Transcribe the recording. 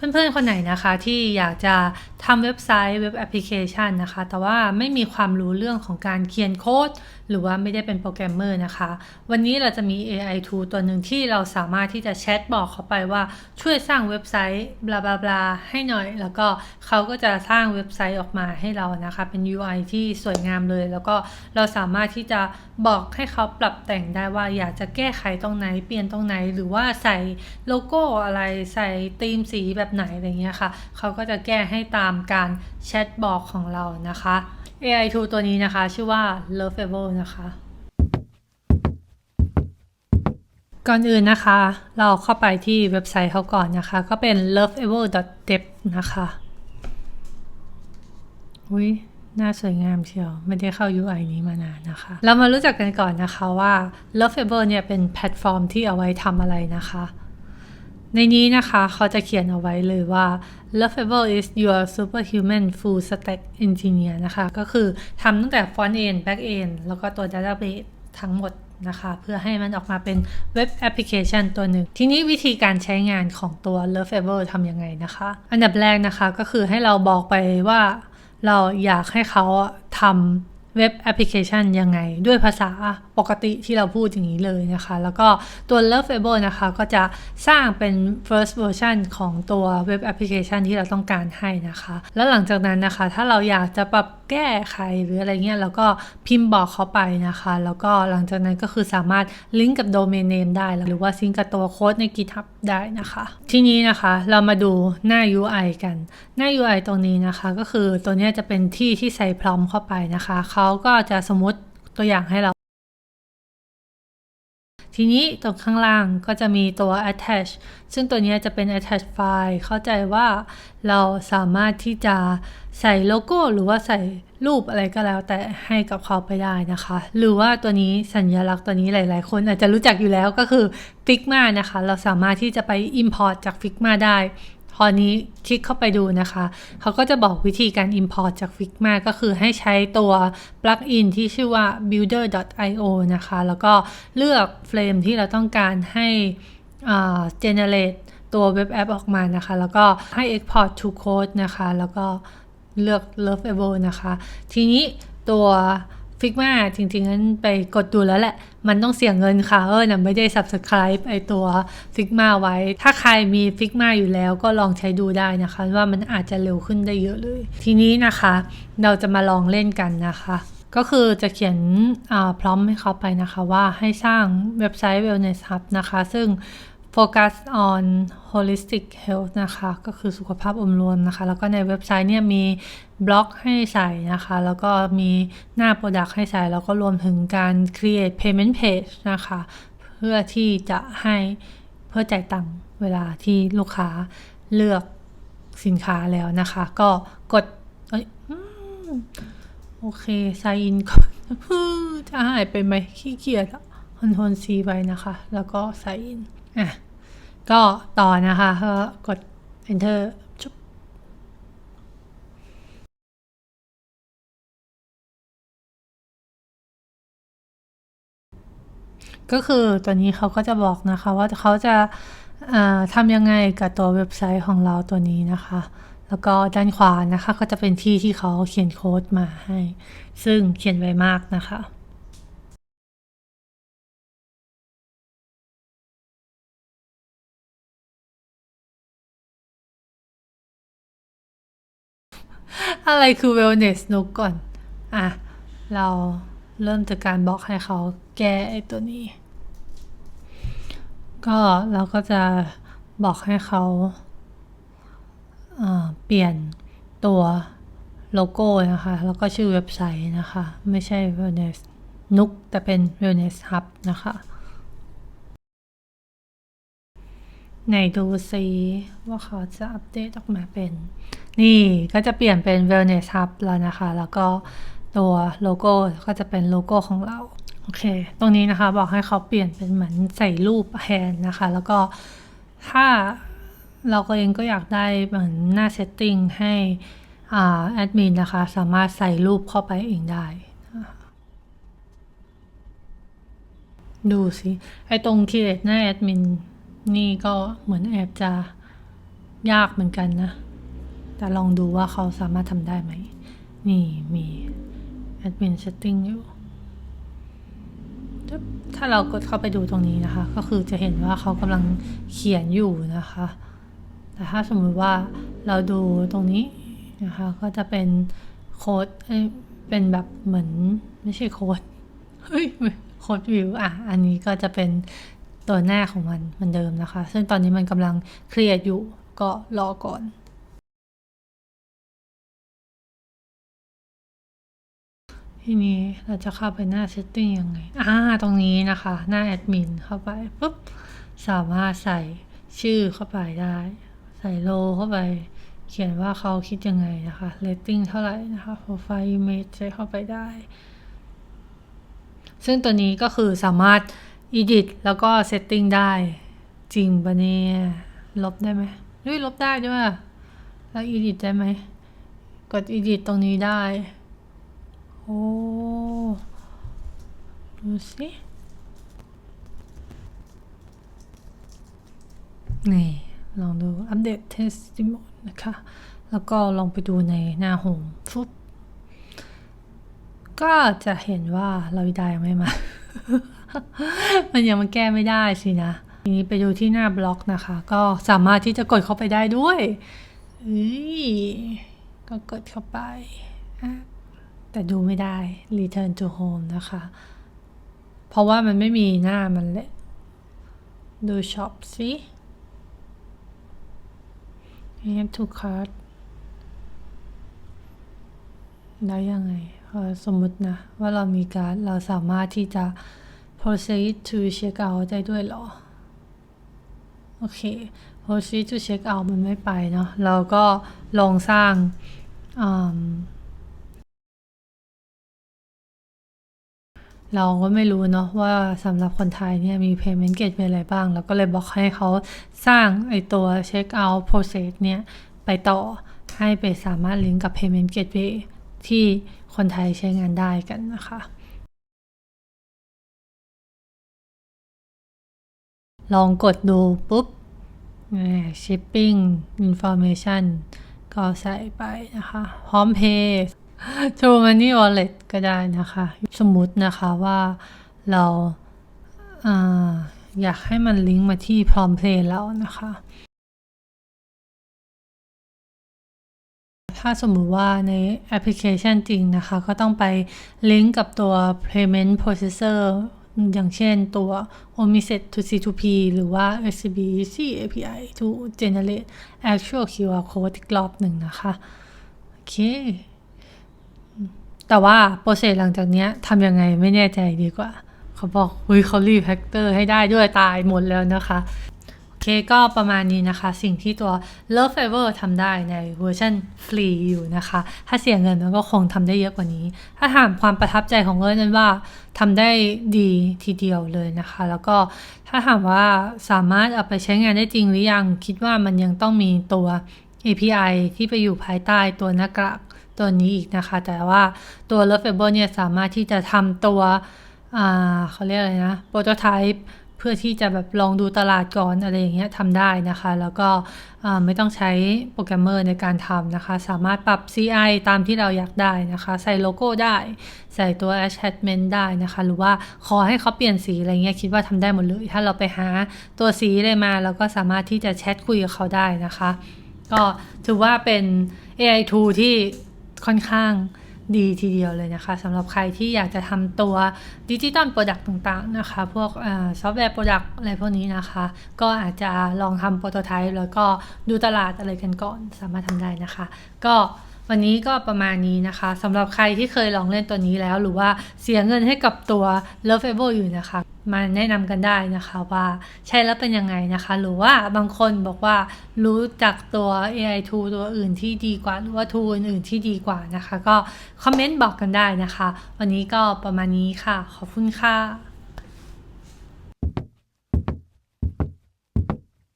เพื่อนๆ คนไหนนะคะที่อยากจะ ทำเว็บไซต์เว็บแอปพลิเคชันนะคะ แต่ว่าไม่มีความรู้เรื่องของการเขียนโค้ด หรือว่าไม่ได้เป็นโปรแกรมเมอร์นะคะ วันนี้เราจะมี AI tool ตัวหนึ่งที่เราสามารถที่จะแชทบอกเขาไปว่าช่วยสร้างเว็บไซต์บลาบลาบลาให้หน่อย แล้วก็เขาก็จะสร้างเว็บไซต์ออกมาให้เรานะคะ เป็น UI ที่สวยงามเลย แล้วก็เราสามารถที่จะบอกให้เขาปรับแต่งได้ว่าอยากจะแก้ไขตรงไหนเปลี่ยนตรงไหน หรือว่าใส่โลโก้อะไรใส่ธีมสีแบบไหนอะไรเงี้ยค่ะเขาก็จะแก้ให้ตามามการแชทบอกของเรานะคะ AI tool ตัวนี้นะคะ ชื่อว่า Loveable นะคะ ก่อนอื่นนะคะ เราเข้าไปที่เว็บไซต์เขาก่อนนะคะ ก็เป็น loveable.dev นะคะอุ้ยน่าสวยงามเชียว ไม่ได้เข้า UI นี้มานานนะคะ เรามารู้จักกันก่อนนะคะว่า Loveable เนี่ยเป็นแพลตฟอร์มที่เอาไว้ทำอะไรนะคะ ในนี้นะคะเขาจะเขียนเอาไว้เลยว่า Loveable is your superhuman full stack engineer นะคะ ก็คือทำตั้งแต่ front end back end แล้วก็ตัว database ทั้งหมดนะคะ เพื่อให้มันออกมาเป็นเว็บแอปพลิเคชันตัวหนึ่ง ทีนี้วิธีการใช้งานของตัว Loveable ทำยังไงนะคะ อันดับแรกนะคะก็คือให้เราบอกไปว่าเราอยากให้เขาทำเว็บแอปพลิเคชันยังไง ด้วยภาษา ปกติที่เราพูดอย่างนี้เลยนะคะ แล้วก็ตัว Loveable นะคะ ก็จะสร้างเป็น first version ของตัวเว็บแอปพลิเคชันที่เราต้องการให้นะคะ แล้วหลังจากนั้นนะคะ ถ้าเราอยากจะปรับแก้ไขหรืออะไรเงี้ย เราก็พิมพ์บอกเขาไปนะคะ แล้วก็หลังจากนั้นก็คือสามารถลิงก์กับโดเมนเนมได้ หรือว่าซิงก์กับตัวโค้ดใน GitHub ได้นะคะ ทีนี้นะคะเรามาดูหน้า UI กัน หน้า UI ตรงนี้นะคะ ก็คือตัวนี้จะเป็นที่ที่ใส่พร้อมเข้าไปนะคะ เขาก็จะสมมติตัวอย่างให้เรา ทีนี้ตรงข้างล่างก็จะมีตัว attach ซึ่งตัวนี้จะเป็น attach file เข้าใจว่าเราสามารถที่จะใส่โลโก้ หรือว่าใส่รูปอะไรก็แล้ว แต่ให้กับเขาไปได้นะคะ หรือว่าตัวนี้สัญลักษณ์ตัวนี้หลาย ๆ คนอาจจะรู้จักอยู่แล้วก็คือ Figma นะคะ เราสามารถที่จะไป import จาก Figma ได้ พอนี้คลิกเข้าไปดูนะคะ เขาก็จะบอกวิธีการ import จาก Figma ก็คือให้ใช้ตัว plugin ที่ชื่อว่า builder.io นะคะ แล้วก็เลือกเฟรมที่เราต้องการให้ generate ตัวเว็บแอปออกมานะคะ แล้วก็ให้ export to code นะคะ แล้วก็เลือก Loveable นะคะ ทีนี้ตัว Figma จริงๆนั้นไปกดดูแล้วแหละ มันต้องเสียเงินค่ะเออนะไม่ได้ subscribe ไอตัว Figma ไว้ ถ้าใครมี Figma อยู่แล้วก็ลองใช้ดูได้นะคะ ว่ามันอาจจะเร็วขึ้นได้เยอะเลย ทีนี้นะคะ เราจะมาลองเล่นกันนะคะ ก็คือจะเขียนพร้อมให้เขาไปนะคะว่าให้สร้างเว็บไซต์ Wellness Hub นะคะ ซึ่ง focus on holistic health นะคะ ก็คือสุขภาพอมรวมนะคะ แล้วก็ในเว็บไซต์เนี่ยมีบล็อกให้ใส่นะคะ แล้วก็มีหน้า Product ให้ใส่ แล้วก็รวมถึงการ create payment page นะคะ เพื่อที่จะให้เพื่อจ่ายตังค์เวลาที่ลูกค้าเลือกสินค้าแล้วนะคะ ก็กดโอเค sign in ก่อนจะหายไปไหมขี้เกียจคอนโทรล C ไว้นะคะ แล้วก็ sign in อะก็ต่อนะคะก็กด enter ชุบก็คือตัวนี้เขาก็จะบอกนะคะว่าเขาจะทำยังไงกับตัวเว็บไซต์ของเราตัวนี้นะคะ แล้วก็ด้านขวานะคะก็จะเป็นที่ที่เขาเขียนโค้ดมาให้ ซึ่งเขียนไว้มากนะคะ อะไรคือ wellness นุกก่อน อะ เราเริ่มจากการบอกให้เขาแก้ไอตัวนี้ ก็เราก็จะบอกให้เขาเปลี่ยนตัวโลโก้นะคะ แล้วก็ชื่อเว็บไซต์นะคะ ไม่ใช่ wellness นุกแต่เป็น wellness hub นะคะไหนดูซิว่าเขาจะอัปเดตออกมาเป็น นี่ก็จะเปลี่ยนเป็น Wellness Hub แล้วนะคะ แล้วก็ตัวโลโก้ก็จะเป็นโลโก้ของเรา โอเค ตรงนี้นะคะบอกให้เขาเปลี่ยนเป็นเหมือนใส่รูปแทนนะคะ แล้วก็ถ้าเราก็เองก็อยากได้เหมือนหน้าเซตติ้งให้แอดมินนะคะ สามารถใส่รูปเข้าไปเองได้ดูสิไอตรงคีเลตหน้าแอดมินนี่ก็เหมือนแอบจะยากเหมือนกันนะ แต่ลองดูว่าเขาสามารถทำได้ไหม นี่มี admin setting อยู่ ถ้าเรากดเข้าไปดูตรงนี้นะคะ ก็คือจะเห็นว่าเขากำลังเขียนอยู่นะคะ แต่ถ้าสมมติว่าเราดูตรงนี้นะคะ ก็จะเป็นโค้ดเอ้ยเป็นแบบเหมือนไม่ใช่โค้ด เฮ้ยโค้ดวิวอะ อันนี้ก็จะเป็นตัวหน้าของมันเหมือนเดิมนะคะ ซึ่งตอนนี้มันกำลังเครียดอยู่ก็รอก่อน ทีนี้เราจะเข้าไปหน้า setting ยังไง อ่า ตรงนี้นะคะ หน้าแอดมินเข้าไปปุ๊บ สามารถใส่ชื่อเข้าไปได้ ใส่โลเข้าไป เขียนว่าเขาคิดยังไงนะคะ rating เท่าไหร่นะคะ profile image ใช้เข้าไปได้ ซึ่งตัวนี้ก็คือสามารถ edit แล้วก็ setting ได้ จริงปะเนี่ย ลบได้ไหมเฮ้ยลบได้ด้วย แล้ว edit ได้ไหม กด edit ตรงนี้ได้ โอ้ดูสินี่ ลองดูอัปเดต testimon นะคะ แล้วก็ลองไปดูในหน้าโฮมฟุบก็จะเห็นว่าเราวิดายังไม่มา มันยังมาแก้ไม่ได้สินะ ทีนี้ไปดูที่หน้าบล็อกนะคะ ก็สามารถที่จะกดเข้าไปได้ด้วยเอ้ยก็กดเข้าไปอะ แต่ดูไม่ได้ return to home นะคะ เพราะว่ามันไม่มีหน้ามันเลยดูช็อปสิ add to cart ได้ยังไงสมมุตินะ ว่าเรามีการเราสามารถที่จะ proceed to check out ได้ด้วยหรอ โอเค proceed to check out มันไม่ไปเนาะเราก็ลองสร้าง เราก็ไม่รู้เนาะว่าสำหรับคนไทยเนี่ยมี payment gateway อะไรบ้างเราก็เลยบอกให้เขาสร้างไอตัว check out process เนี่ยไปต่อให้ไปสามารถลิงก์กับ payment gateway ที่คนไทยใช้งานได้กันนะคะ ลองกดดูปุ๊บ shipping information ก็ใส่ไปนะคะ พร้อมเพย์ True Money Wallet ก็ได้นะคะ สมมุตินะคะว่าเราอยากให้มันลิงก์มาที่พร้อมเพลย์แล้วนะคะ ถ้าสมมุติว่าในแอปพลิเคชันจริงนะคะ ก็ต้องไปลิงก์กับตัว payment processor อย่างเช่นตัว Omiset to C2P หรือว่า SCBC API to generate actual QR code อีกรอบหนึ่งนะคะ โอเค แต่ว่าโปรเซสหลังจากเนี้ยทำยังไงไม่แน่ใจดีกว่า เขาบอกเฮ้ยเขารีแฟกเตอร์ให้ได้ด้วยตายหมดแล้วนะคะ โอเคก็ประมาณนี้นะคะ สิ่งที่ตัว Love Fiber ทำได้ในเวอร์ชันฟรีอยู่นะคะ ถ้าเสียเงินมันก็คงทำได้เยอะกว่านี้ ถ้าถามความประทับใจของเอิร์นนั้นว่าทำได้ดีทีเดียวเลยนะคะ แล้วก็ถ้าถามว่าสามารถเอาไปใช้งานได้จริงหรือยัง คิดว่ามันยังต้องมีตัว API ที่ไปอยู่ภายใต้ตัวหน้ากาก ตัวนี้อีกนะคะ แต่ว่าตัว Love Fiber เนี่ยสามารถที่จะทำตัวเขาเรียกอะไรนะโปรโตไทป์เพื่อที่จะแบบลองดูตลาดก่อนอะไรอย่างเงี้ยทำได้นะคะ แล้วก็ไม่ต้องใช้โปรแกรมเมอร์ในการทำนะคะ สามารถปรับ CI ตามที่เราอยากได้นะคะ ใส่โลโก้ได้ ใส่ตัว attachment ได้นะคะ หรือว่าขอให้เขาเปลี่ยนสีอะไรเงี้ยคิดว่าทำได้หมดเลย ถ้าเราไปหาตัวสีอะไรมาเราก็สามารถที่จะแชทคุยกับเขาได้นะคะ ก็ถือว่าเป็น AI tool ที่ ค่อนข้างดีทีเดียวเลยนะคะสำหรับใครที่อยากจะทำตัวดิจิตอลโปรดักต์ต่างๆนะคะ พวกซอฟต์แวร์โปรดักต์อะไรพวกนี้นะคะ ก็อาจจะลองทำโปรโตไทป์แล้วก็ดูตลาดอะไรกันก่อนสามารถทำได้นะคะ ก็ วันนี้ก็ประมาณนี้นะคะสำหรับใครที่เคยลองเล่นตัวนี้แล้ว หรือว่าเสียเงินให้กับตัว Love a b l e อยู่นะคะ มาแนะนำกันได้นะคะว่าใช้แล้วเป็นยังไงนะคะ หรือว่าบางคนบอกว่ารู้จักตัว AI tool ตัวอื่นที่ดีกว่า หรือว่า tool อื่นๆที่ดีกว่านะคะ ก็คอมเมนต์บอกกันได้นะคะ วันนี้ก็ประมาณนี้ค่ะ ขอบคุณค่ะ